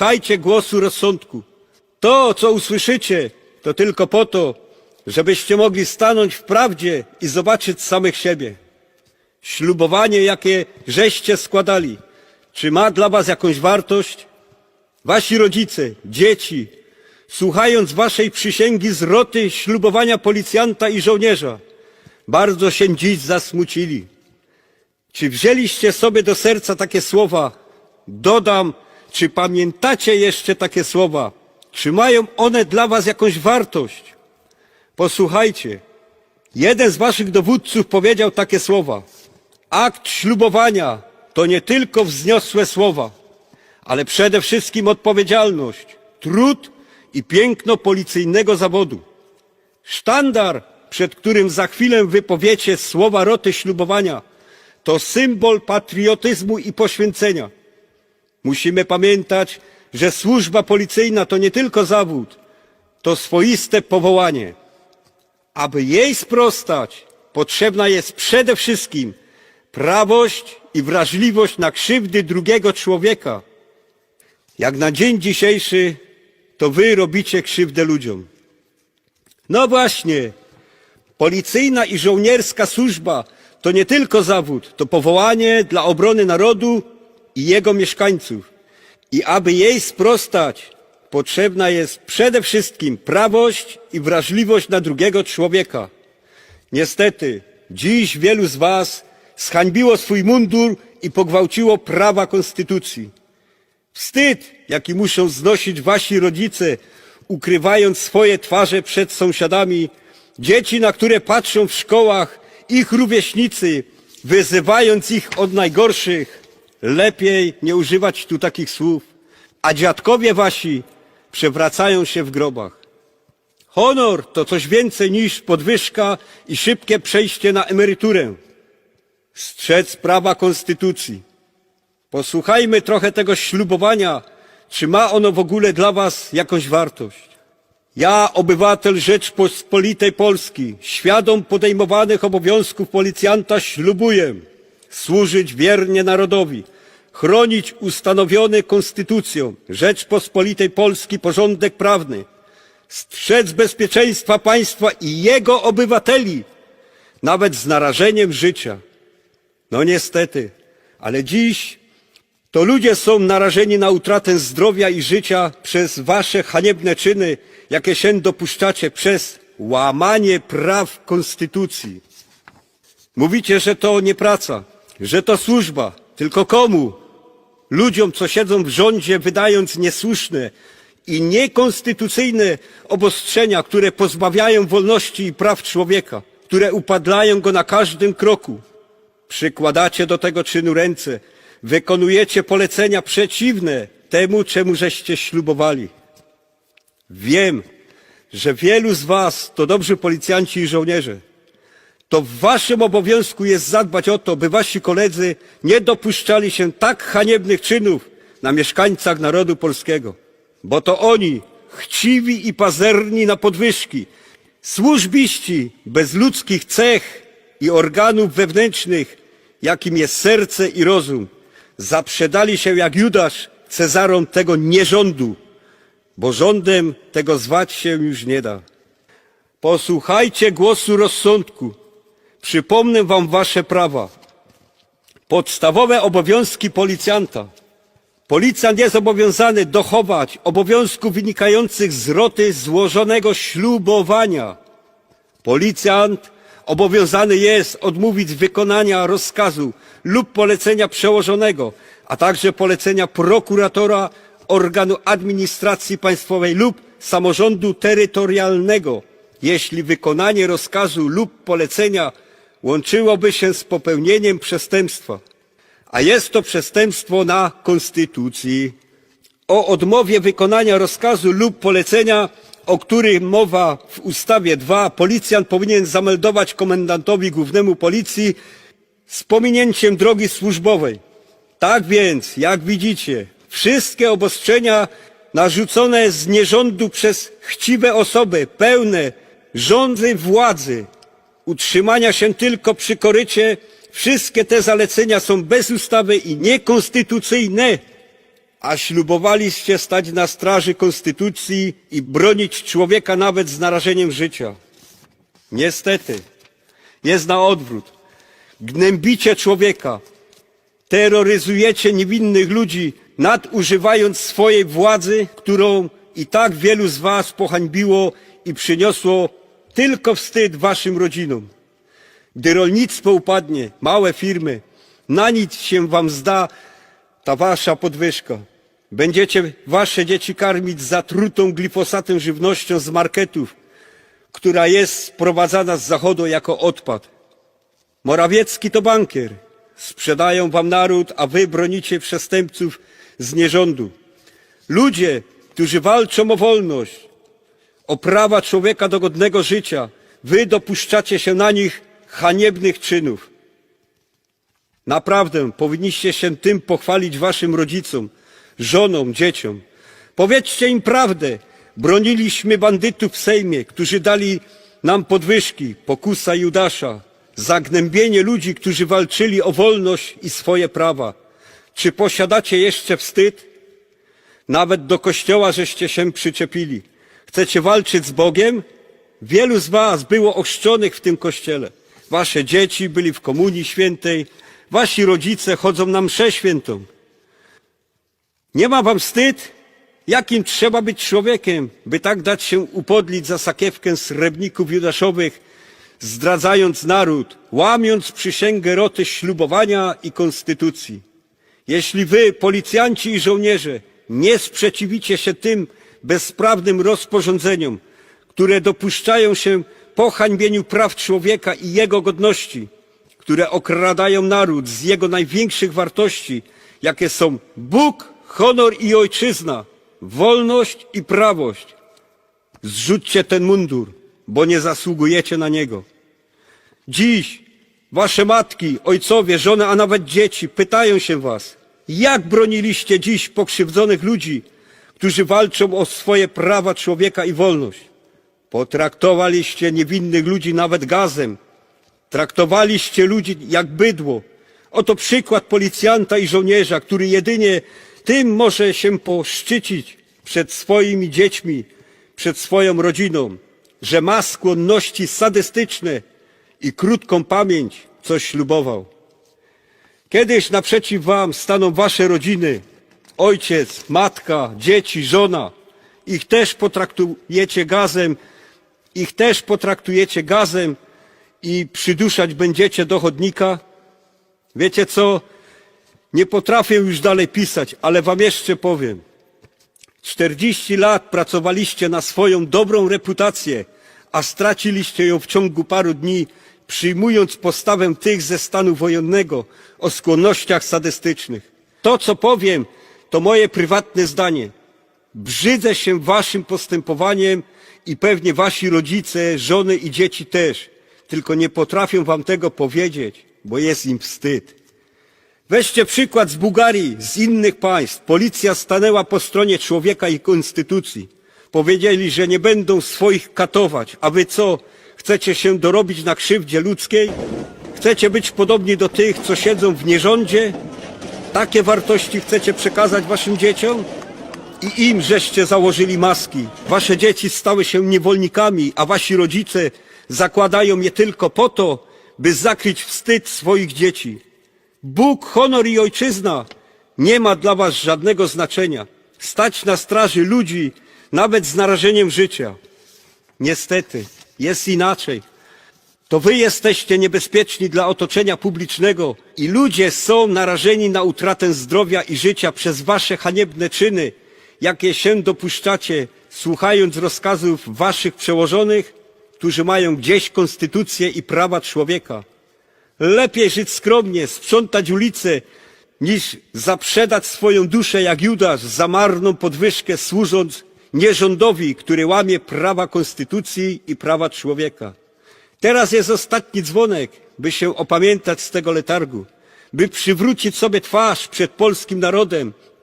Słuchajcie głosu rozsądku. To, co usłyszycie, to tylko po to, żebyście mogli stanąć w prawdzie i zobaczyć samych siebie. Ślubowanie, jakie żeście składali, czy ma dla was jakąś wartość? Wasi rodzice, dzieci, słuchając waszej przysięgi z roty ślubowania policjanta i żołnierza, bardzo się dziś zasmucili. Czy wzięliście sobie do serca takie słowa? Dodam, czy pamiętacie jeszcze takie słowa? Czy mają one dla was jakąś wartość? Posłuchajcie. Jeden z waszych dowódców powiedział takie słowa. Akt ślubowania to nie tylko wzniosłe słowa, ale przede wszystkim odpowiedzialność, trud i piękno policyjnego zawodu. Sztandar, przed którym za chwilę wypowiecie słowa roty ślubowania, to symbol patriotyzmu i poświęcenia. Musimy pamiętać, że służba policyjna to nie tylko zawód, to swoiste powołanie. Aby jej sprostać, potrzebna jest przede wszystkim prawość i wrażliwość na krzywdy drugiego człowieka. Jak na dzień dzisiejszy, to wy robicie krzywdę ludziom. No właśnie, policyjna i żołnierska służba to nie tylko zawód, to powołanie dla obrony narodu i jego mieszkańców. I aby jej sprostać, potrzebna jest przede wszystkim prawość i wrażliwość na drugiego człowieka. Niestety, dziś wielu z Was zhańbiło swój mundur i pogwałciło prawa konstytucji. Wstyd, jaki muszą znosić Wasi rodzice, ukrywając swoje twarze przed sąsiadami, dzieci, na które patrzą w szkołach, ich rówieśnicy, wyzywając ich od najgorszych. Lepiej nie używać tu takich słów, a dziadkowie Wasi przewracają się w grobach. Honor to coś więcej niż podwyżka i szybkie przejście na emeryturę. Strzec prawa konstytucji. Posłuchajmy trochę tego ślubowania, czy ma ono w ogóle dla Was jakąś wartość. Ja, obywatel Rzeczpospolitej Polski, świadom podejmowanych obowiązków policjanta, ślubuję służyć wiernie narodowi, chronić ustanowiony Konstytucją Rzeczpospolitej Polski porządek prawny, strzec bezpieczeństwa państwa i jego obywateli, nawet z narażeniem życia. No niestety, ale dziś to ludzie są narażeni na utratę zdrowia i życia przez wasze haniebne czyny, jakie się dopuszczacie przez łamanie praw konstytucji. Mówicie, że to nie praca, że to służba. Tylko komu? Ludziom, co siedzą w rządzie, wydając niesłuszne i niekonstytucyjne obostrzenia, które pozbawiają wolności i praw człowieka, które upadlają go na każdym kroku. Przykładacie do tego czynu ręce, wykonujecie polecenia przeciwne temu, czemu żeście ślubowali. Wiem, że wielu z Was to dobrzy policjanci i żołnierze. To w Waszym obowiązku jest zadbać o to, by Wasi koledzy nie dopuszczali się tak haniebnych czynów na mieszkańcach narodu polskiego. Bo to oni, chciwi i pazerni na podwyżki, służbiści bez ludzkich cech i organów wewnętrznych, jakim jest serce i rozum, zaprzedali się jak Judasz Cezarom tego nierządu, bo rządem tego zwać się już nie da. Posłuchajcie głosu rozsądku. Przypomnę wam wasze prawa. Podstawowe obowiązki policjanta. Policjant jest zobowiązany dochować obowiązków wynikających z roty złożonego ślubowania. Policjant obowiązany jest odmówić wykonania rozkazu lub polecenia przełożonego, a także polecenia prokuratora organu administracji państwowej lub samorządu terytorialnego, jeśli wykonanie rozkazu lub polecenia łączyłoby się z popełnieniem przestępstwa, a jest to przestępstwo na konstytucji. O odmowie wykonania rozkazu lub polecenia, o którym mowa w ustawie 2, policjant powinien zameldować komendantowi głównemu policji z pominięciem drogi służbowej. Tak więc, jak widzicie, wszystkie obostrzenia narzucone z nierządu przez chciwe osoby pełne rządzy władzy, utrzymania się tylko przy korycie, wszystkie te zalecenia są bezustawe i niekonstytucyjne. a ślubowaliście stać na straży konstytucji i bronić człowieka nawet z narażeniem życia. Niestety, jest na odwrót. Gnębicie człowieka, terroryzujecie niewinnych ludzi, nadużywając swojej władzy, którą i tak wielu z was pohańbiło i przyniosło tylko wstyd waszym rodzinom. Gdy rolnictwo upadnie, małe firmy, na nic się wam zda ta wasza podwyżka. Będziecie wasze dzieci karmić zatrutą glifosatem żywnością z marketów, która jest sprowadzana z zachodu jako odpad. Morawiecki to bankier. Sprzedają wam naród, a wy bronicie przestępców z nierządu. Ludzie, którzy walczą o wolność, o prawa człowieka do godnego życia, wy dopuszczacie się na nich haniebnych czynów. Naprawdę powinniście się tym pochwalić waszym rodzicom, żonom, dzieciom. Powiedzcie im prawdę. Broniliśmy bandytów w Sejmie, którzy dali nam podwyżki, pokusa Judasza, zagnębienie ludzi, którzy walczyli o wolność i swoje prawa. Czy posiadacie jeszcze wstyd? Nawet do kościoła żeście się przyczepili. Chcecie walczyć z Bogiem? Wielu z was było ochrzczonych w tym kościele. Wasze dzieci byli w komunii świętej, wasi rodzice chodzą na mszę świętą. Nie ma wam wstyd? Jakim trzeba być człowiekiem, by tak dać się upodlić za sakiewkę srebrników judaszowych, zdradzając naród, łamiąc przysięgę roty ślubowania i konstytucji? Jeśli wy, policjanci i żołnierze, nie sprzeciwicie się tym bezprawnym rozporządzeniom, które dopuszczają się po hańbieniu praw człowieka i jego godności, które okradają naród z jego największych wartości, jakie są Bóg, honor i ojczyzna, wolność i prawość. Zrzućcie ten mundur, bo nie zasługujecie na niego. Dziś wasze matki, ojcowie, żony, a nawet dzieci pytają się was, jak broniliście dziś pokrzywdzonych ludzi, którzy walczą o swoje prawa człowieka i wolność. Potraktowaliście niewinnych ludzi nawet gazem. Traktowaliście ludzi jak bydło. Oto przykład policjanta i żołnierza, który jedynie tym może się poszczycić przed swoimi dziećmi, przed swoją rodziną, że ma skłonności sadystyczne i krótką pamięć, co ślubował. Kiedyś naprzeciw wam staną wasze rodziny, ojciec, matka, dzieci, żona. Ich też potraktujecie gazem, ich też potraktujecie gazem i przyduszać będziecie do chodnika. Wiecie co? Nie potrafię już dalej pisać, ale wam jeszcze powiem. 40 lat pracowaliście na swoją dobrą reputację, a straciliście ją w ciągu paru dni, przyjmując postawę tych ze stanu wojennego o skłonnościach sadystycznych. To, co powiem, to moje prywatne zdanie. Brzydzę się waszym postępowaniem i pewnie wasi rodzice, żony i dzieci też, tylko nie potrafią wam tego powiedzieć, bo jest im wstyd. Weźcie przykład z Bułgarii, z innych państw. Policja stanęła po stronie człowieka i konstytucji. Powiedzieli, że nie będą swoich katować. A wy co? Chcecie się dorobić na krzywdzie ludzkiej? Chcecie być podobni do tych, co siedzą w nierządzie? Takie wartości chcecie przekazać waszym dzieciom? I im żeście założyli maski. Wasze dzieci stały się niewolnikami, a wasi rodzice zakładają je tylko po to, by zakryć wstyd swoich dzieci. Bóg, honor i ojczyzna nie ma dla was żadnego znaczenia. Stać na straży ludzi, nawet z narażeniem życia. Niestety, jest inaczej. To wy jesteście niebezpieczni dla otoczenia publicznego i ludzie są narażeni na utratę zdrowia i życia przez wasze haniebne czyny, jakie się dopuszczacie, słuchając rozkazów waszych przełożonych, którzy mają gdzieś konstytucję i prawa człowieka. Lepiej żyć skromnie, sprzątać ulice, niż zaprzedać swoją duszę jak Judasz za marną podwyżkę, służąc nierządowi, który łamie prawa konstytucji i prawa człowieka. Teraz jest ostatni dzwonek, by się opamiętać z tego letargu, by przywrócić sobie twarz przed polskim narodem